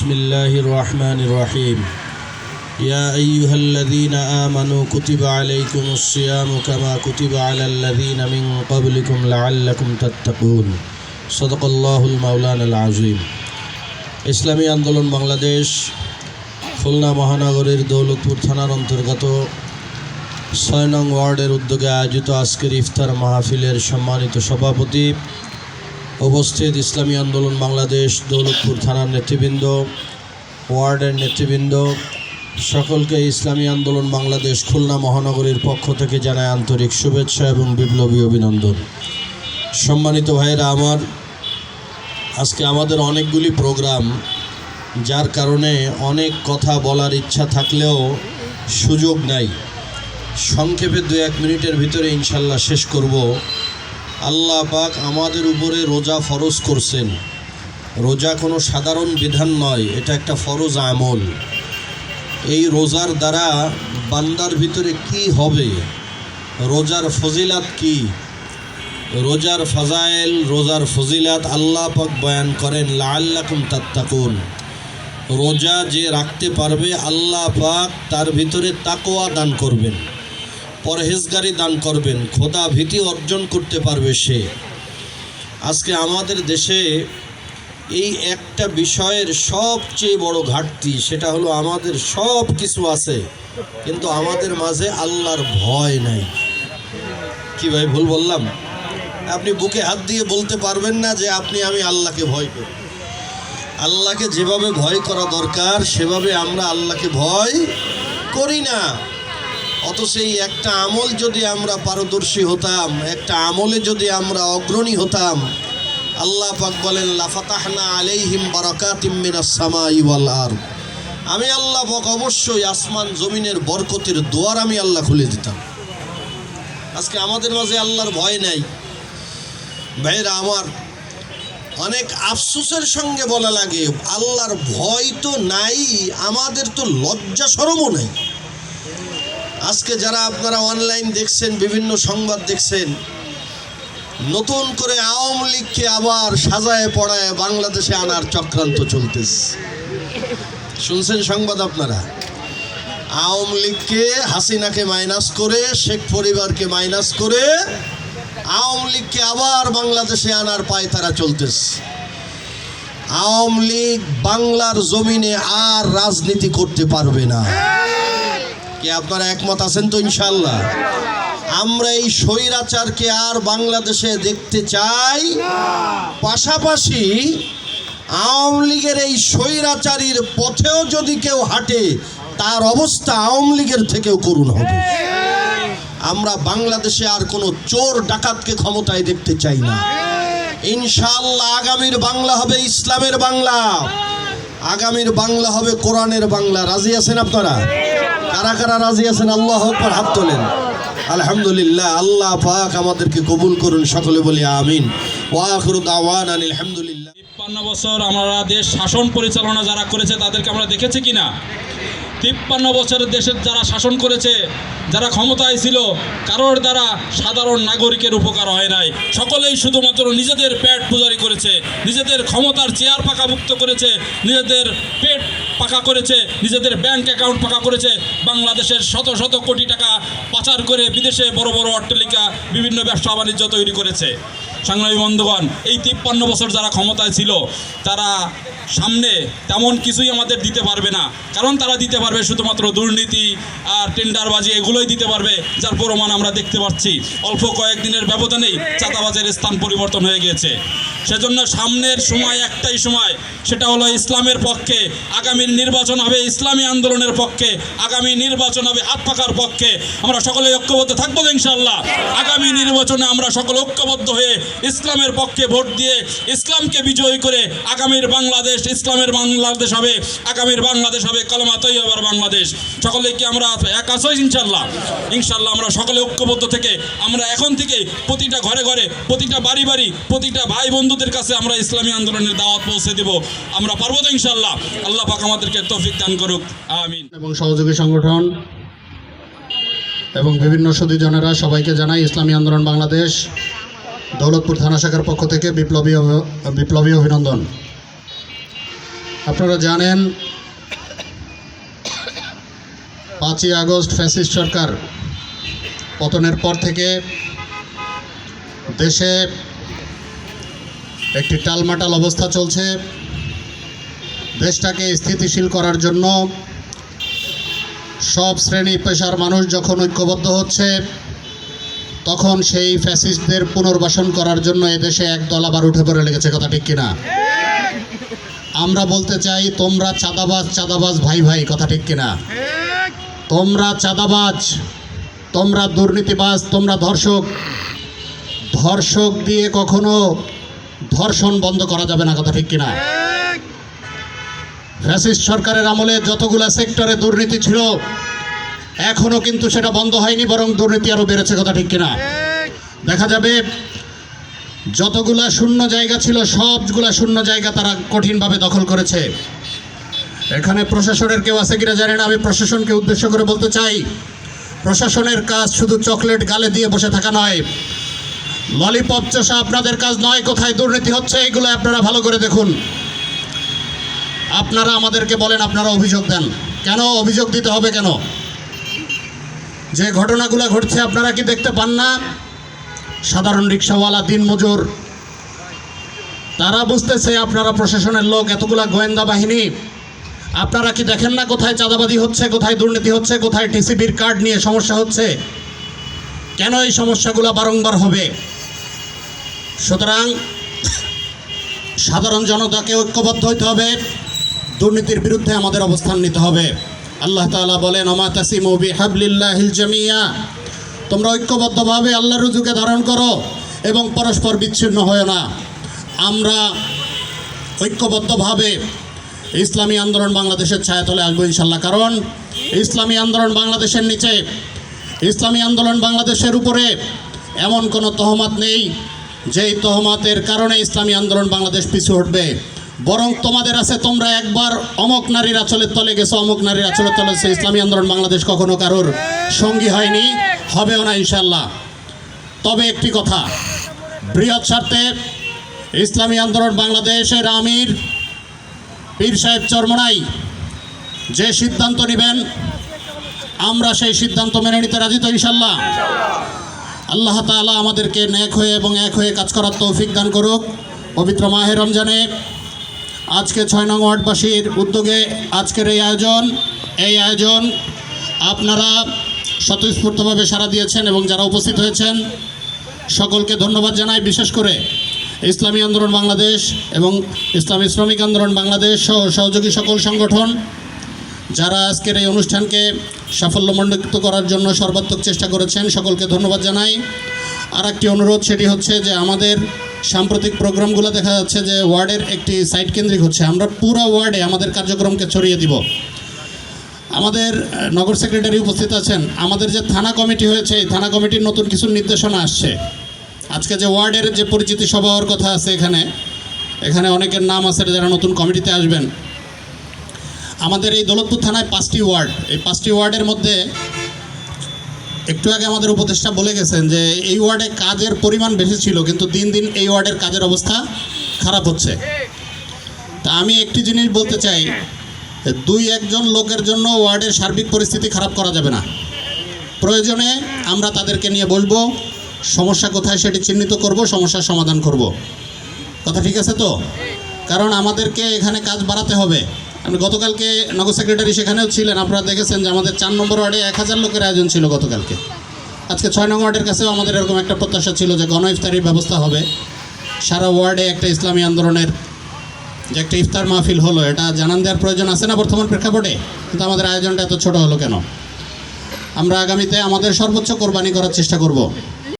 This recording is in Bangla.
بسم الله الرحمن الرحيم يا أيها الذين آمنوا كتب عليكم الصيام كما كتب على الذين من قبلكم لعلكم تتقون صدق الله المولانا العظيم ইসলামী আন্দোলন বাংলাদেশ খুলনা মহানগরীর দৌলতপুর থানার অন্তর্গত ছয় নং ওয়ার্ডের উদ্যোগে আয়োজিত আজকের ইফতার মাহফিলের সম্মানিত সভাপতি উপস্থিত ইসলামী আন্দোলন বাংলাদেশ দৌলতপুর থানার নেতৃবৃন্দ, ওয়ার্ডের নেতৃবৃন্দ, সকলকে ইসলামী আন্দোলন বাংলাদেশ খুলনা মহানগরীর পক্ষ থেকে জানায় আন্তরিক শুভেচ্ছা এবং বিপ্লবী অভিনন্দন। সম্মানিত ভাইয়েরা, আমার আজকে আমাদের অনেকগুলি প্রোগ্রাম, যার কারণে অনেক কথা বলার ইচ্ছা থাকলেও সুযোগ নাই। সংক্ষেপে দু এক মিনিটের ভিতরে ইনশাল্লাহ শেষ করব। আল্লাহ পাক আমাদের উপরে রোজা ফরজ করছেন। রোজা কোনো সাধারণ বিধান নয়, এটা একটা ফরজ আমল। এই রোজার দ্বারা বান্দার ভিতরে কি হবে? রোজার ফজিলাত কি? রোজার ফাজাইল, রোজার ফজিলাত আল্লাহ পাক বয়ান করেন লাল্লাকুম তাত্তাকুন। রোজা যে রাখতে পারবে, আল্লাহ পাক তার ভিতরে তাকোয়া দান করবেন। পরহেজগারি দান করবেন, খোদা ভীতি অর্জন করতে পারবে সে। আজকে আমাদের দেশে এই একটা বিষয়ের সবচেয়ে বড় ঘাটতি, সেটা হলো আমাদের সব কিছু আছে, কিন্তু আমাদের মাঝে আল্লাহর ভয় নাই। কি ভাই, ভুল বললাম? আপনি বুকে হাত দিয়ে বলতে পারবেন না যে আপনি, আমি আল্লাহকে ভয় করি। আল্লাহকে যেভাবে ভয় করা দরকার, সেভাবে আমরা আল্লাহকে ভয় করি না। অত সেই একটা আমল যদি আমরা পারদর্শী হতাম, একটা আমলে যদি আমরা অগ্রণী হতাম, আল্লাহ পাক বলেন লাফাতাহনা আলাইহিম বারাকাতিম মিনাস সামাই ওয়াল আরদ। আমি আল্লাহ পাক অবশ্যই আসমান জমিনের বরকতের দুয়ার আমি আল্লাহ খুলে দিতাম। আজকে আমাদের মাঝে আল্লাহর ভয় নাই। ভাইরা আমার অনেক আফসোসের সঙ্গে বলা লাগে, আল্লাহর ভয় তো নাই, আমাদের তো লজ্জা সরমও নাই। আজকে যারা আপনারা অনলাইন দেখছেন, বিভিন্ন সংবাদ দেখছেন, নতুন করে আওয়ামী লীগকে আবার সাজায় পড়ায় বাংলাদেশে আনার চক্রান্ত চলতেছে। শুনছেন সংবাদ আপনারা? আওয়ামী লীগকে হাসিনাকে মাইনাস করে, শেখ পরিবারকে মাইনাস করে, আওয়ামী লীগকে আবার বাংলাদেশে আনার পায় তারা চলতেছে। আওয়ামী লীগ বাংলার জমিনে আর রাজনীতি করতে পারবে না। কি আপনারা একমত আছেন তো ইনশাল্লাহ আমরা এই স্বৈরাচারকে আর বাংলাদেশে দেখতে চাই। পাশাপাশি আওয়ামী লীগের এই স্বৈরাচারীর পথেও যদি কেউ হাঁটে, তার অবস্থা আওয়ামী লীগের থেকেও করুণ হবে। আমরা বাংলাদেশে আর কোনো চোর ডাকাতকে ক্ষমতায় দেখতে চাই না। ইনশাল্লাহ আগামীর বাংলা হবে ইসলামের বাংলা। আগামীর বাংলা হবে কোরআনের বাংলা। রাজি আছেন আপনারা? কারা কারা রাজি আছেন? আল্লাহ আকবার হাত তোলেন। আলহামদুলিল্লাহ, আল্লাহ পাক আমাদেরকে কবুল করুন, সকলে বলি আমিন। আলহামদুলিল্লাহ। তিপ্পান্ন বছর আমরা দেশ শাসন পরিচালনা যারা করেছে, তাদেরকে আমরা দেখেছি কিনা? তিপ্পান্ন বছরের দেশের যারা শাসন করেছে, যারা ক্ষমতায় ছিল, কারোর দ্বারা সাধারণ নাগরিকের উপকার হয় নাই। সকলেই শুধুমাত্র নিজেদের পেট পূজারি করেছে, নিজেদের ক্ষমতার চেয়ার পাকাভুক্ত করেছে, নিজেদের পেট পাকা করেছে, নিজেদের ব্যাংক অ্যাকাউন্ট পাকা করেছে, বাংলাদেশের শত শত কোটি টাকা পাচার করে বিদেশে বড় বড় অট্টালিকা, বিভিন্ন ব্যবসা বাণিজ্য তৈরি করেছে। সংগ্রামী বন্ধুগণ, এই তিপ্পান্ন বছর যারা ক্ষমতায় ছিল, তারা সামনে তেমন কিছুই আমাদের দিতে পারবে না। কারণ তারা দিতে পারবে শুধুমাত্র দুর্নীতি আর টেন্ডারবাজি, এগুলোই দিতে পারবে, যার প্রমাণ আমরা দেখতে পাচ্ছি। অল্প কয়েকদিনের ব্যবধানেই চাঁদাবাজের স্থান পরিবর্তন হয়ে গিয়েছে। সেজন্য সামনের সময়, একটাই সময়, সেটা হলো ইসলামের পক্ষে আগামীর নির্বাচন হবে, ইসলামী আন্দোলনের পক্ষে আগামী নির্বাচন হবে, হাত পাকার পক্ষে। আমরা সকলে ঐক্যবদ্ধ থাকব ইনশাল্লাহ আগামী নির্বাচনে আমরা সকলে ঐক্যবদ্ধ হয়ে ইসলামের পক্ষে ভোট দিয়ে ইসলামকে বিজয়ী করে আগামীর বাংলাদেশ, ইসলামের বাংলাদেশ হবে, আগামীর বাংলাদেশ হবে, কলমা তৈবার বাংলাদেশ। সকলে কি আমরা এক আছো ইনশাল্লাহ ইনশাল্লাহ আমরা সকলে ঐক্যবদ্ধ থেকে, আমরা এখন থেকে প্রতিটা ঘরে ঘরে, প্রতিটা বাড়ি বাড়ি, প্রতিটা ভাই বন্ধুদের কাছে আমরা ইসলামী আন্দোলনের দাওয়াত পৌঁছে দেব। আমরা পারব তো ইনশাল্লাহ আল্লাহ পাক আমাদেরকে তৌফিক দান করুক। আমিন। এবং সহযোগী সংগঠন এবং বিভিন্ন সুদীজনেরা সবাইকে জানাই, ইসলামী আন্দোলন বাংলাদেশ, দৌলতপুর থানা শাখার পক্ষ থেকে বিপ্লবী বিপ্লবী অভিনন্দন। আপনারা জানেন, পাঁচই আগস্ট ফ্যাসিস্ট সরকার পতনের পর থেকে দেশে একটি টালমাটাল অবস্থা চলছে। দেশটাকে স্থিতিশীল করার জন্য সব শ্রেণি পেশার মানুষ যখন ঐক্যবদ্ধ হচ্ছে, তখন সেই ফ্যাসিস্টদের পুনর্বাসন করার জন্য এদেশে এক দল আবার উঠে পড়ে লেগেছে, কথা ঠিক কিনা? আমরা বলতে চাই, তোমরা চাঁদাবাজ চাঁদাবাজ, ভাই ভাই, কথা ঠিক কিনা? তোমরা চাঁদাবাজ, তোমরা দুর্নীতিবাজ, তোমরা ধর্ষক। ধর্ষক দিয়ে কখনো ধর্ষণ বন্ধ করা যাবে না কথা ঠিক কিনা? ফ্যাসিস্ট সরকারের আমলে যতগুলা সেক্টরে দুর্নীতি ছিল এখনও কিন্তু সেটা বন্ধ হয়নি বরং দুর্নীতি আরও বেড়েছে কথা ঠিক কিনা? দেখা যাবে যতগুলা শূন্য জায়গা ছিল সবগুলা শূন্য জায়গা তারা কঠিনভাবে দখল করেছে। এখানে প্রশাসনের কেউ আছে কিনা জানি না আমি প্রশাসনকে উদ্দেশ্য করে বলতে চাই প্রশাসনের কাজ শুধু চকলেট গালে দিয়ে বসে থাকা নয় ললিপপ চষা আপনাদের কাজ নয়, কোথায় দুর্নীতি হচ্ছে, এগুলো আপনারা ভালো করে দেখুন। আপনারা আমাদেরকে বলেন, আপনারা অভিযোগ দেন। কেন অভিযোগ দিতে হবে কেন? যে ঘটনাগুলো ঘটছে, আপনারা কি দেখতে পান না? সাধারণ রিক্সাওয়ালা দিনমজুর, তারা বুঝতেছে আপনারা প্রশাসনের লোক, এতগুলা গোয়েন্দা বাহিনী। আপনারা কি দেখেন না কোথায় চাঁদাবাদি হচ্ছে, কোথায় দুর্নীতি হচ্ছে, কোথায় টিসিবির কার্ড নিয়ে সমস্যা হচ্ছে? কেন এই সমস্যাগুলো বারংবার হবে? সুতরাং সাধারণ জনতাকে ঐক্যবদ্ধ হইতে হবে, দুর্নীতির বিরুদ্ধে আমাদের অবস্থান নিতে হবে। আল্লাহ তাআলা বলেন জামিয়া। তোমরা ঐক্যবদ্ধভাবে আল্লাহর রুজুকে ধারণ করো এবং পরস্পর বিচ্ছিন্ন হয় না। আমরা ঐক্যবদ্ধভাবে ইসলামী আন্দোলন বাংলাদেশের ছায়াতলে আসব ইনশাল্লাহ কারণ ইসলামী আন্দোলন বাংলাদেশের নিচে, ইসলামী আন্দোলন বাংলাদেশের উপরে এমন কোনো তহমাত নেই যেই তহমাতের কারণে ইসলামী আন্দোলন বাংলাদেশ পিছু হটবে, বরং তোমাদের আছে তোমরা একবার অমক নারীর আচলের তলে গেছো, অমক নারীর আচলের তলে গেছো। ইসলামী আন্দোলন বাংলাদেশ কখনো কারোর সঙ্গী হয়নি, হবেও না ইনশাল্লাহ তবে একটি কথা, বৃহৎ স্বার্থে ইসলামী আন্দোলন বাংলাদেশের আমির পীর সাহেব চরমনাই যে সিদ্ধান্ত নেবেন, আমরা সেই সিদ্ধান্ত মেনে নিতে রাজি তো ইনশাল্লাহ আল্লাহ তাআলা আমাদেরকে ন্যাক হয়ে এবং এক হয়ে কাজ করার তৌফিক দান করুক। পবিত্র মাহে রমজানে আজকে ছয় নং ওয়ার্ডবাসীর উদ্যোগে আজকের এই আয়োজন। এই আয়োজন আপনারা স্বতঃস্ফূর্তভাবে সাড়া দিয়েছেন এবং যারা উপস্থিত হয়েছেন, সকলকে ধন্যবাদ জানাই। বিশেষ করে ইসলামী আন্দোলন বাংলাদেশ এবং ইসলামী শ্রমিক আন্দোলন বাংলাদেশ সহ সহযোগী সকল সংগঠন যারা আজকের এই অনুষ্ঠানকে সাফল্যমণ্ডিত করার জন্য সর্বাত্মক চেষ্টা করেছেন, সকলকে ধন্যবাদ জানাই। আর একটি অনুরোধ সেটি হচ্ছে যে আমাদের সাম্প্রতিক প্রোগ্রামগুলো দেখা যাচ্ছে যে ওয়ার্ডের একটি সাইট কেন্দ্রিক হচ্ছে। আমরা পুরো ওয়ার্ডে আমাদের কার্যক্রমকে ছড়িয়ে দিব। আমাদের নগর সেক্রেটারি উপস্থিত আছেন। আমাদের যে থানা কমিটি হয়েছে, এই থানা কমিটির নতুন কিছু নির্দেশনা আসছে। আজকে যে ওয়ার্ডের যে পরিচিতি সভা হওয়ার কথা আছে এখানে এখানে অনেকের নাম আছে যারা নতুন কমিটিতে আসবেন। আমাদের এই দৌলতপুর থানায় পাঁচটি ওয়ার্ড। এই পাঁচটি ওয়ার্ডের মধ্যে একটু আগে আমাদের উপদেষ্টা বলে গেছেন যে এই ওয়ার্ডে কাজের পরিমাণ বেশি ছিল, কিন্তু দিন দিন এই ওয়ার্ডের কাজের অবস্থা খারাপ হচ্ছে। তা আমি একটি জিনিস বলতে চাই, দুই একজন লোকের জন্য ওয়ার্ডের সার্বিক পরিস্থিতি খারাপ করা যাবে না। প্রয়োজনে আমরা তাদেরকে নিয়ে বলব, সমস্যা কোথায় সেটি চিহ্নিত করব, সমস্যার সমাধান করব। কথা ঠিক আছে তো? কারণ আমাদেরকে এখানে কাজ বাড়াতে হবে। গতকালকে নগর সেক্রেটারি সেখানেও ছিলেন। আপনারা দেখেছেন যে আমাদের চার নম্বর ওয়ার্ডে এক হাজার লোকের আয়োজন ছিল গতকালকে। আজকে ছয় নম্বর ওয়ার্ডের কাছেও আমাদের এরকম একটা প্রত্যাশা ছিল যে গণ ইফতারির ব্যবস্থা হবে। সারা ওয়ার্ডে একটা ইসলামী আন্দোলনের যে একটা ইফতার মাহফিল হলো, এটা জানান দেওয়ার প্রয়োজন আছে না বর্তমান প্রেক্ষাপটে? কিন্তু আমাদের আয়োজনটা এত ছোট হলো কেন? আমরা আগামীতে আমাদের সর্বোচ্চ কোরবানি করার চেষ্টা করব।